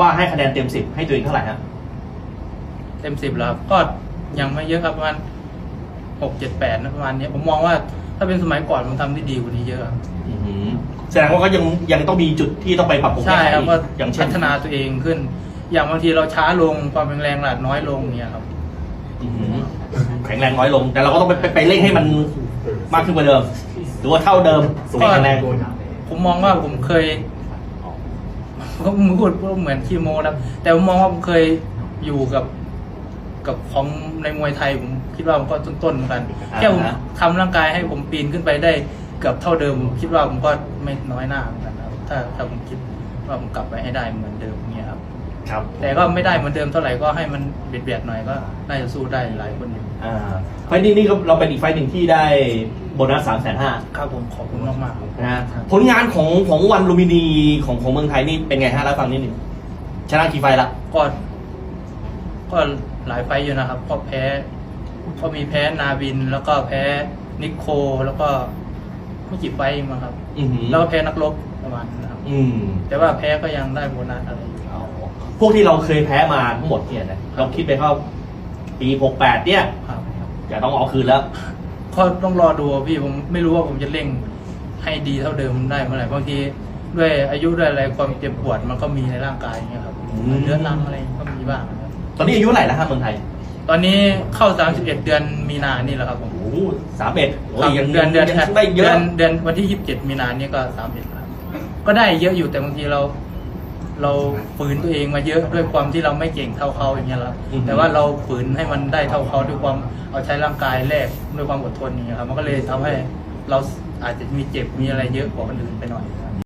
ว่าให้คะแนนเต็มสิบให้ตัวเองเท่าไหร่ฮะเต็มสิบแล้วครับก็ยังไม่เยอะครับประมาณหกเจ็ดแปดนะประมาณนี้ผมมองว่าถ้าเป็นสมัยก่อนผมทำได้ดีกว่านี้เยอะครับอือหือแสดงว่าก็ยังยังต้องมีจุดที่ต้องไปปรับปรุงใช่แก้ไขครับอีกก็อย่างเช่พันฒนาตัวเองขึ้น อย่างบางทีเราช้าลงความแข็งแรงเราอาจน้อยลงเนี่ยครับ อื้อหือแข็งแรงน้อยลง แต่เราก็ต้องไปไปไปเร่งให้มันมากขึ้นกว่าเดิม หรือว่าเท่าเดิมไม่แข็งแรง ผมมองว่าผมเคย ก็มือพูดเหมือนคีโมนะแต่ผมมองว่าผมเคยอยู่กับ กับของในมวยไทยผมคิดว่าผมก็ต้นๆเหมือนกันแค่ผมทำร่างกายให้ผมปีนขึ้นไปได้เกือบเท่าเดิมผมคิดว่าผมก็ไม่น้อยหน้าเหมือนกันนะครับถ้าถ้าผมคิดว่าผมกลับไปให้ได้เหมือนเดิมเนี่ยครับ ครับแต่ก็ไม่ได้เหมือนเดิมเท่าไหร่ก็ให้มันเบียดเบียดๆหน่อยก็น่าจะสู้ได้หลายคนอยู่อ่าไฟล์นี้นี่ก็เราเป็นอีกไฟล์หนึ่งที่ได้ โบนัสสามแสนห้าครับผมขอบคุณมากๆครับนะฮะผลงานของของวันลูมินีของของเมืองไทยนี่เป็นไงฮะแล้วฟังนิดหนึ่งชนะกี่ไฟล์ละ ก็ ก็หลายไฟต์อยู่นะครับ ก็แพ้ ก็มีแพ้นาบิน แล้วก็แพ้นิโค แล้วก็ไม่กี่ไฟต์เองมั้งครับ อือหือแล้วก็แพ้นักรบประมาณนั้นครับ อืมแต่ว่าแพ้ก็ยังได้โบนัสอะไรอยู่เอาพวกที่เราเคยแพ้มาทั้งหมดเนี่ยนะเราคิดไปเข้าปีหกแปดเนี่ย ครับ จะต้องเอาคืนแล้ว ก็ต้องรอดูพี่ผมไม่รู้ว่าผมจะเร่งให้ดีเท่าเดิมได้เมื่อไหร่บางทีด้วยอายุด้วยอะไรความเจ็บปวดมันก็มีในร่างกายอย่างเงี้ยครับอืม เรื้อรังอะไรก็มีบ้างครับตอนนี้อายุเท่าไหร่แล้วฮะเมืองไทยตอนนี้เข้า 31 เดือนมีนานี่แหละครับผมโอ้สามเอ็ดโอ้ครัยบยังเดือนเดือนยังได้เยเดือะ อนเดือนวันที่ 27 มีนานี่ก็ 31ครับก็ได้เยอะอยู่แต่บางทีเรา เราฝืนตัวเองมาเยอะด้วยความที่เราไม่เก่งเท่าเขาอย่างเงี้ยแล้วแต่ว่าเราฝืนให้มันได้เท่าเขาด้วยความเอาใช้ร่างกายแลกด้วยความอดทนอย่างเงี้ยครับมันก็เลยทำให้เราอาจจะมีเจ็บมีอะไรเยอะกว่าคนอื่นไปหน่อยครับ